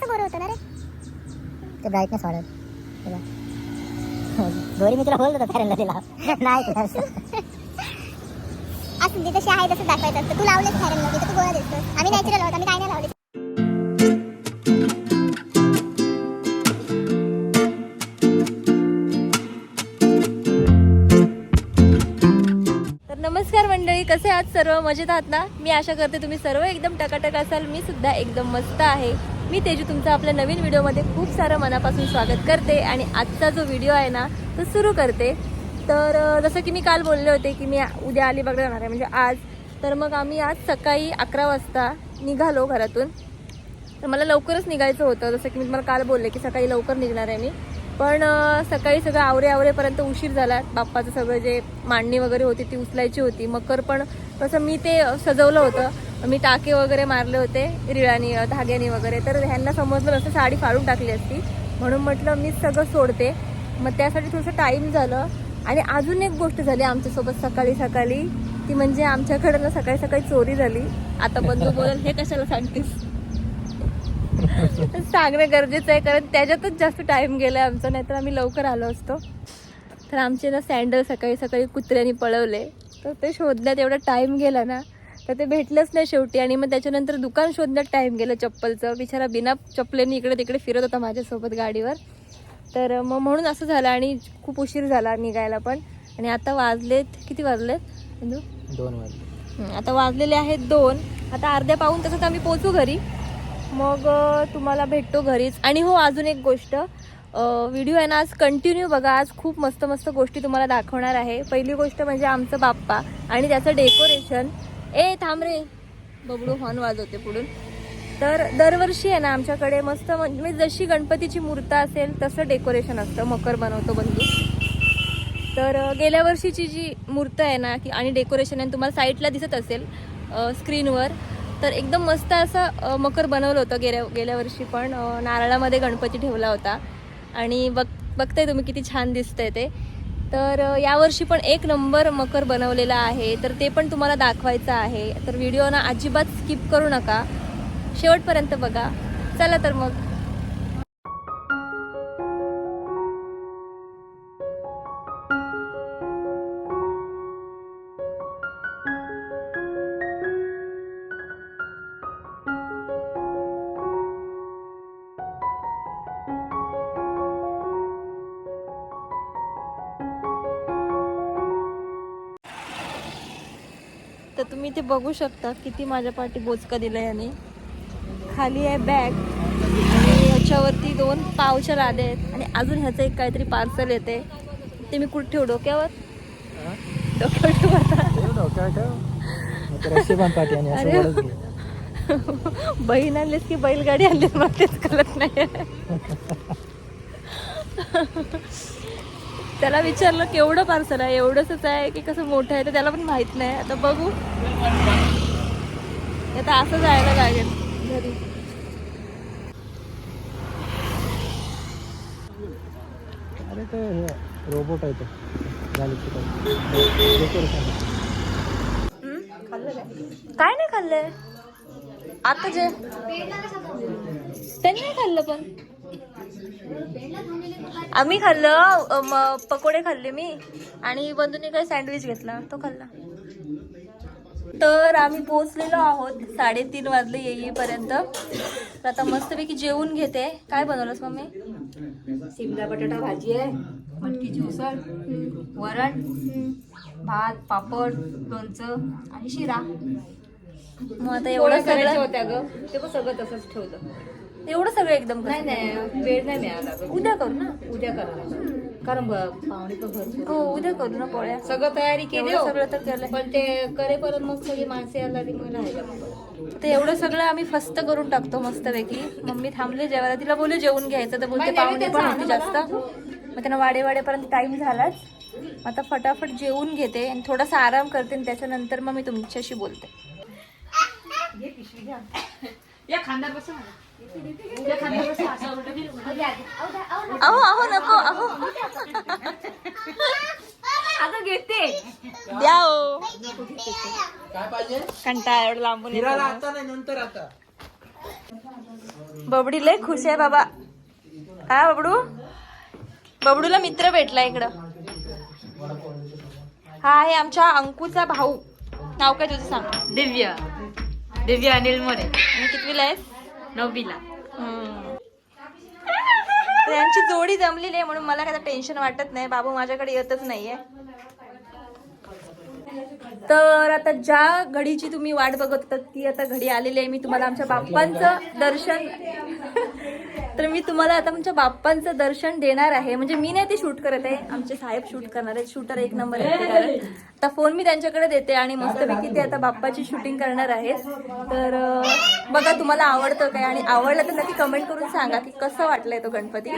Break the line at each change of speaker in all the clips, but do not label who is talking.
कसं बरं होतं ना रे?
ते ब्राईटनेस वाढत दोरी मी तुला बोलत होता फॅरनला दिला नाही असं.
ते जे आहे तसं दाखवायचं असतं. तू लावलेस फॅरनमध्ये तू गोळा दिसतो आम्ही नॅचरल होत आम्ही काय नाही लावले
नमस्कार मंडळी कसे आहात सर्व? मजेत आहात ना? मी आशा करते तुम्ही सर्व एकदम टकाटक असाल. मी सुद्धा एकदम मस्त आहे. मी तेजू तुमचं आपल्या नवीन व्हिडिओमध्ये खूप सारं मनापासून स्वागत करते आणि आजचा जो व्हिडिओ आहे ना तो सुरू करते. तर जसं की मी काल बोलले होते की मी उद्या अलिबागला जाणार आहे म्हणजे आज. तर मग आम्ही आज सकाळी अकरा वाजता निघालो घरातून. तर मला लवकरच निघायचं होतं जसं की मी तुम्हाला काल बोलले की सकाळी लवकर निघणार आहे मी. पण सकाळी सगळं आवरे आवरेपर्यंत उशीर झाला. बाप्पाचं सगळं जे मांडणी वगैरे होती ती उचलायची होती. मकर पण तसं मी ते सजवलं होतं. मी टाके वगैरे मारले होते रिळानी धाग्यानी वगैरे. तर ह्यांना समजलं नसतं साडी फाडून टाकली असती. म्हणून म्हटलं मी सगळं सोडते. मग त्यासाठी थोडंसं टाईम झालं. आणि अजून एक गोष्ट झाली आमच्यासोबत सकाळी सकाळी. ती म्हणजे आमच्याकडं ना सकाळी सकाळी चोरी झाली. आता बंधू बोल हे कशाला सांगतेस? सांगणं गरजेचं आहे कारण त्याच्यातच जास्त टाईम गेलाय आमचा. नाहीतर आम्ही लवकर आलो असतो. तर आमचे ना सँडल सकाळी सकाळी कुत्र्याने पळवले. तर ते शोधण्यात एवढा टाईम गेला ना तर ते भेटलंच नाही शेवटी. आणि मग त्याच्यानंतर दुकान शोधण्यात टाइम गेलं चप्पलचं. बिचारा बिना चप्पलेने इकडे तिकडे फिरत होता माझ्यासोबत गाडीवर. तर मग म्हणून असं झालं आणि खूप उशीर झाला निघायला पण. आणि आता वाजलेत किती वाजलेत?
दोन वाजले.
आता वाजलेले आहेत दोन. आता अर्ध्या पाऊन तासात आम्ही पोचू घरी. मग तुम्हाला भेटतो घरीच. आणि हो अजून एक गोष्ट. व्हिडिओ आहे ना आज कंटिन्यू बघा. आज खूप मस्त मस्त गोष्टी तुम्हाला दाखवणार आहे. पहिली गोष्ट म्हणजे आमचं बाप्पा आणि त्याचं डेकोरेशन ए थांब रे. बबडू हॉर्न वाजवते पुढून. तर दरवर्षी आहे ना आमच्याकडे मस्त म्हणजे जशी गणपतीची मूर्त असेल तसं डेकोरेशन असतं. मकर बनवतो बंधू तर गेल्या वर्षीची जी मूर्त आहे ना की आणि डेकोरेशन आहे तुम्हाला साईडला दिसत असेल स्क्रीनवर तर एकदम मस्त असं मकर बनवलं होतं गेल्या गेल्या वर्षी पण. नारळामध्ये गणपती ठेवला होता. आणि बघ बघताय तुम्ही किती छान दिसतंय ते. तर यावर्षी पण एक नंबर मकर बनवलेला आहे. तर ते पण तुम्हाला दाखवायचं आहे. तर व्हिडिओ ना अजिबात स्किप करू नका. शेवटपर्यंत बघा. चला तर मग. तुम्ही ते बघू शकता किती माझ्या पाठी बोचका दिला याने. खाली आहे बॅग आणि ह्याच्यावरती दोन पावच्या लादे आहेत. आणि अजून ह्याचं एक काहीतरी पार्सल येते. ते मी कुठे ठेवू? डोक्यावर? डोक्यावर ठेवू
मग
अरे.
घे.
बहीण आणलीस की बैलगाडी आणलीस? मला तेच कळत नाही त्याला विचारलं केवढं पार्सल आहे? एवढंच आहे की कसं मोठं आहे? तर त्याला पण माहीत नाही. आता बघू. आता असं जायला लागेल घरी.
अरे ते रोबोट आहे. काय
नाही खाल्लंय? आता जे त्यांनी नाही खाल्लं पण. आम्ही खाल्लं पकोडे खाल्ले मी. आणि बंधूने काय सँडविच घेतला तो खाल्ला. तर आम्ही पोहोचलेलो आहोत साडेतीन वाजले येईपर्यंत. तर आता मस्तपैकी जेवून घेते. काय बनवलंस मम्मी?
शिमला बटाटा भाजी आहे मटकीची उसळ वरण भात पापड लोणचं आणि शिरा.
मग आता एवढं सगळं
होत्या ग. ते पण सगळं तसंच ठेवलं.
एवढं सगळं एकदम
नाही? नाही वेळ नाही मिळाला.
उद्या करू ना?
उद्या करणार कारण ब- पाहुणे पण भरपूर
हो उद्या करू ना पोळ्या.
सगळं तयारी केली हो.
सगळं तर केलंय.
पण ते करेपर्यंत मग सगळी माणसे आला मग राहिलं.
ते एवढं सगळं आम्ही फस्त करून टाकतो मस्तपैकी. मम्मी थांबले जेवायला. तिला बोलू जेवून घ्यायचं तर बोलते पाहुणे पण होती जास्त. मग त्यांना वाडे वाडेपर्यंत टाइम झालाच. आता फटाफट जेवून घेते आणि थोडासा आराम करते आणि त्याच्यानंतर मग मी तुमच्याशी बोलते. अहो अहो नको अहो.
अगं घेते.
द्या हो. कंटाळा एवढं लांबून. बबडी लय खुश आहे बाबा. हा बबडू? बबडूला मित्र भेटला इकडं. हा आहे आमच्या अंकूचा भाऊ. नाव काय तुझं सांग?
दिव्य. दिव्य अनिल मोरे.
आणि कितवीला आहेस?
नववीला.
त्यांची जोडी जमलेली आहे म्हणून मला काय टेन्शन वाटत नाही. बाबू माझ्याकडे येतच नाहीये. तर आता ज्या घडीची तुम्ही वाट बघत होता ती आता घडी आलेली आहे. मी तुम्हाला आमच्या बाप्पांचं दर्शन तर मी तुम्हाला आता आमच्या बाप्पांचं दर्शन देणार आहे. म्हणजे मी नाही ते शूट करत आहे. आमचे साहेब शूट करणार आहेत. शूटर एक नंबर आहे. आता फोन मी त्यांच्याकडे देते आणि मस्तपैकी ते आता बाप्पाची शूटिंग करणार आहेत. तर बघा तुम्हाला आवडतं काय? आणि आवडलं तर नक्की कमेंट करून सांगा की कसं वाटलंय तो गणपती?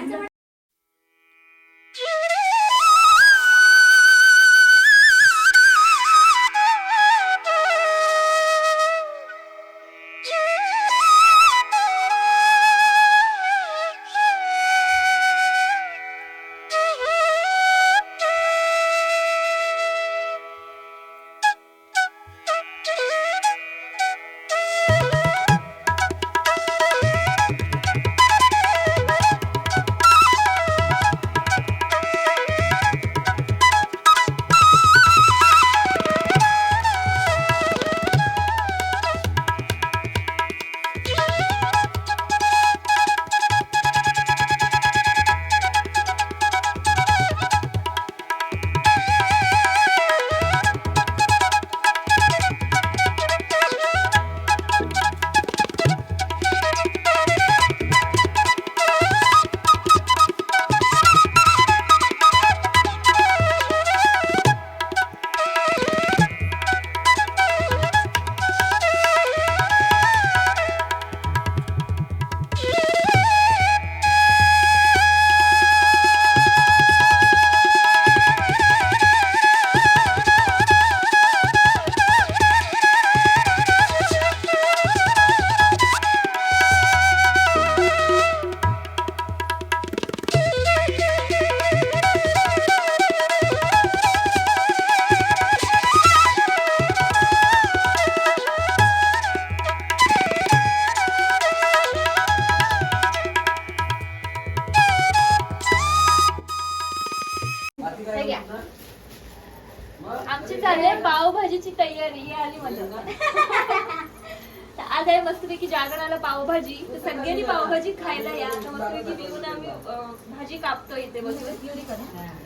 खायला या. तर मस्तपैकी मिळून आम्ही अं, भाजी कापतो इथे बसून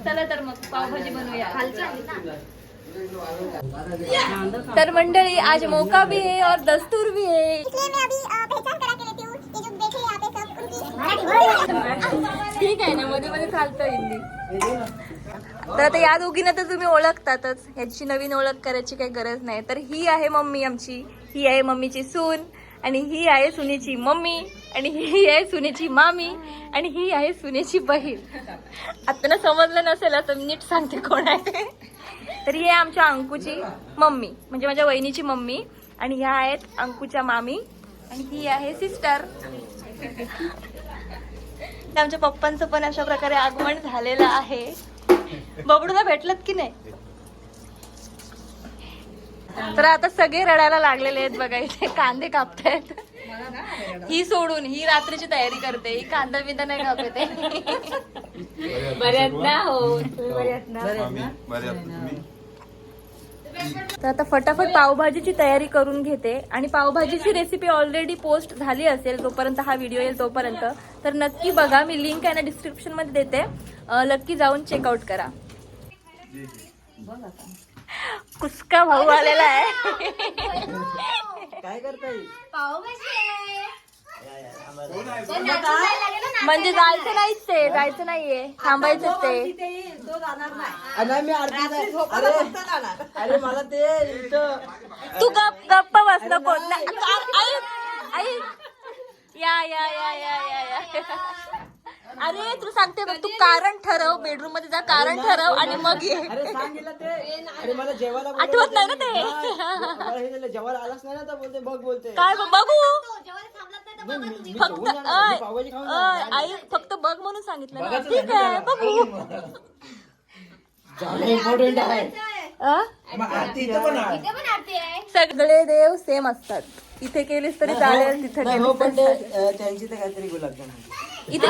चला तर मग पावभाजी बनवूया. तर मंडळी आज मौका भी है और दस्तूर भी है
इसलिए मैं अभी अ, पहचान करा के लेती हूँ ये जो बैठे हैं यहाँ पे सब उनकी
ठीक आहे ना मध्ये मध्ये चालतं हिंदी. तर आता या दोघींना तर तुम्ही ओळखतातच. ह्याची नवीन ओळख करायची काही गरज नाही. तर ही आहे मम्मी आमची. ही आहे मम्मीची सून आणि ही आहे सुनेची मम्मी. आणि ही आहे सुनेची मामी आणि ही आहे सुनेची बहीण. आता ना समजलं नसेल तर नीट सांगते कोण आहे तर ही आहे आमच्या अंकूची मम्मी म्हणजे माझ्या वहिनीची मम्मी आणि ह्या आहेत अंकूच्या मामी आणि ही आहे सिस्टर. तर आमच्या पप्पांचं पण अशा प्रकारे आगमन झालेलं आहे. बबडूला भेटलत की नाही? तर आता सगळे रडायला लागलेले आहेत बघा इथे कांदे कापतायत. ही सोडून ही रात्रीची तयारी करते ही कांदा बिंदा नाही ना हो बऱ्याच ना तर आता फटाफट पावभाजीची तयारी करून घेते. आणि पावभाजीची रेसिपी ऑलरेडी पोस्ट झाली असेल जोपर्यंत हा व्हिडिओ येईल तोपर्यंत तर नक्की बघा. मी लिंक आहे ना डिस्क्रिप्शनमध्ये देते. नक्की जाऊन चेकआउट करा. कुसका भाऊ आलेला आहे.
काय
म्हणजे जायचं नाहीच ते जायचं नाहीये. थांबायचं ते.
नाही मी आरती अरे अरे मला ते इथं
तू गप गप्प बस नको. ना- आई आई. या या या या या या. अरे तू सांगते बघ तू कारण ठरव बेडरूममध्ये जा कारण ठरव आणि मग ये
अरे सांगितलं ते अरे मला जेवायला बोलवलं
आठवत नाही ना. ते.
हे झालं, जेवायला आलाच नाही ना तर बोलते बघ बोलते
काय बघ-
मी-
फक्त
जेवून जाणार, मी
अय,
पावभाजी खाऊन
अय,
जाणार.
आई फक्त बघ म्हणून सांगितलं ना
बघायचं
ठीक आहे. बघू
जाणं इम्पॉर्टंट आहे
अ?
मग आरती इथं पण आहे
सगळे देव सेम असतात इथे केलीस तरी चालेल तिथे
नाही हो
केलीस
पण
तरी
ते
चालेल.
अं, त्यांची तर काहीतरी गुलाबजाम आहे.
इथे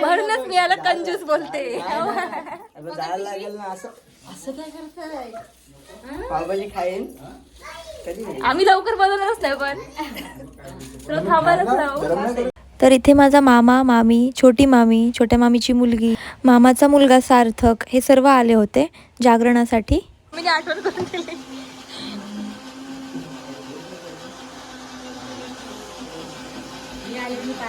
म्हणूनच मी याला कंजूस बोलते.
आता जायला लागेल ना असं. असं काय करताय? पावभाजी खाईन.
आम्ही लवकर बनवणारच नाही पण. थांबायलाच राहू तर इथे माझा मामा मामी छोटी मामी छोट्या मामीची मुलगी मामाचा मुलगा सार्थक हे सर्व आले होते जागरणासाठी. आठवण करून दिली
अबे, आहे ना,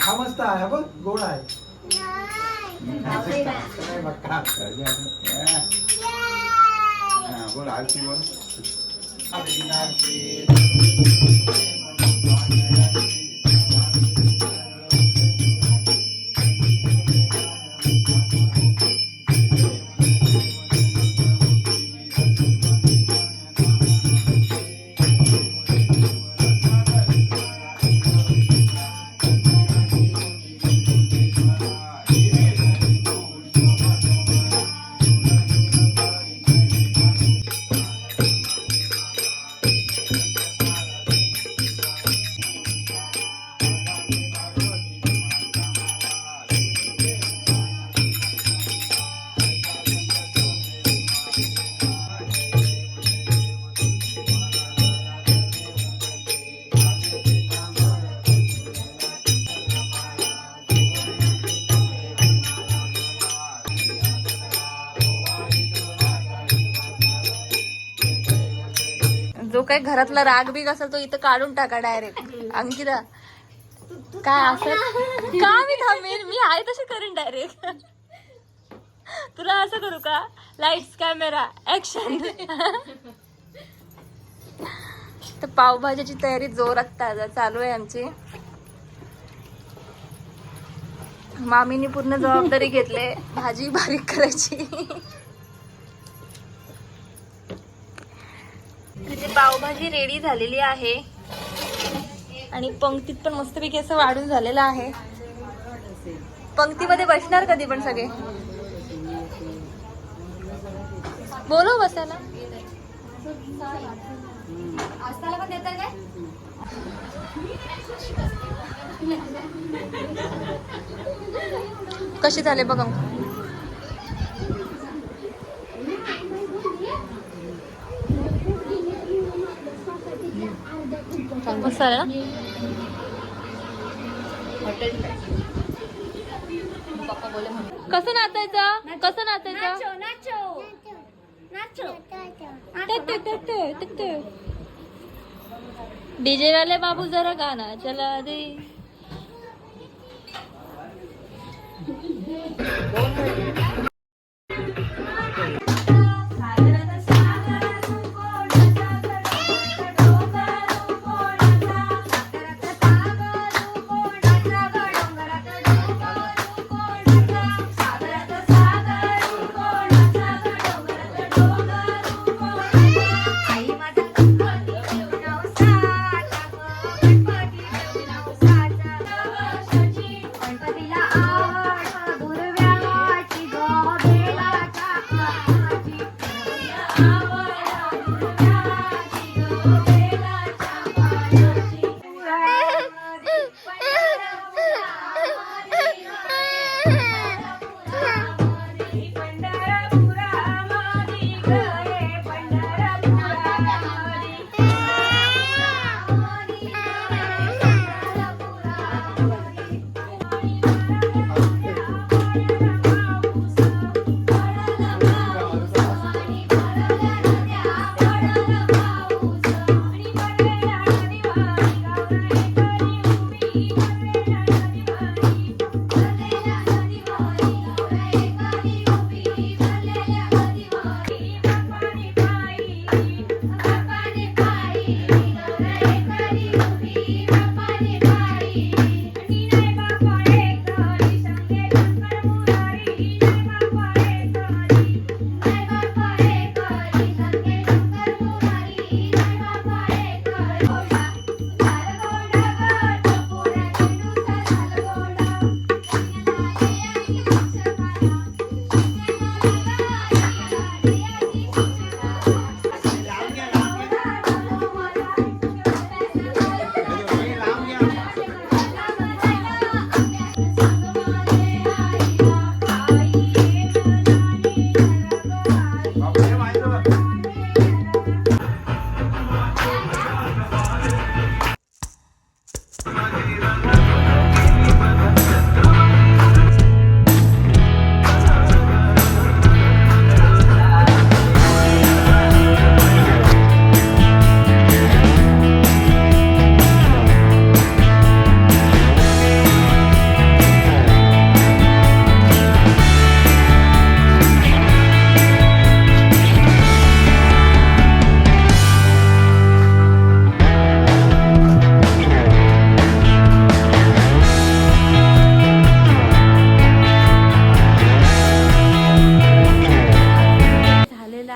हा मस्त आहे बघ गोड आहे
बोल आरती बोल
घरातला राग बीग असेल तो इथं काढून टाका डायरेक्ट. अंकिता काय असं? का मी थांबेल मी आहे तशी करेन डायरेक्ट. तुला असं करू का? लाईट्स कॅमेरा ऍक्शन तर पावभाजीची तयारी जोरात ताजा चालू आहे आमची. मामीने पूर्ण जबाबदारी घेतले भाजी बारीक करायची. तिथे पावभाजी रेडी झालेली आहे. आणि पंक्तीत पण मस्तपैकी असं वाढून झालेलं आहे. पंक्तीमध्ये बसणार कधी पण सगळे? बोलो बसायला. कसे झाले बघा ना कसं नाचायचं? कसं नाचायचं? डीजे वाले बाबू जरा गाना चला दे.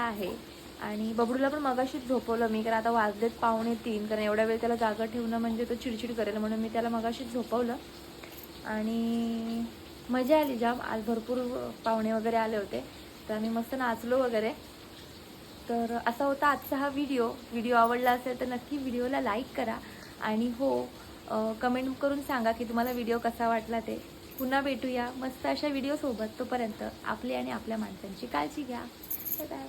आहे.
आणि बबडूला पण मगाशीच झोपवलं मी कारण आता वाजलेत पाहुणे तीन कारण एवढ्या वेळ त्याला जागा ठेवणं म्हणजे तो चिडचिड करेल म्हणून मी त्याला मगाशीच झोपवलं. आणि मजा आली जाम. आज भरपूर पाहुणे वगैरे आले होते तर आम्ही मस्त नाचलो वगैरे. तर असा होता आजचा हा व्हिडिओ. व्हिडिओ आवडला असेल तर नक्की व्हिडिओला लाईक करा. आणि हो कमेंट करून सांगा की तुम्हाला व्हिडिओ कसा वाटला ते. पुन्हा भेटूया. मस्त अशा व्हिडिओसोबत तोपर्यंत आपली आणि आपल्या माणसांची काळजी घ्या. बाय.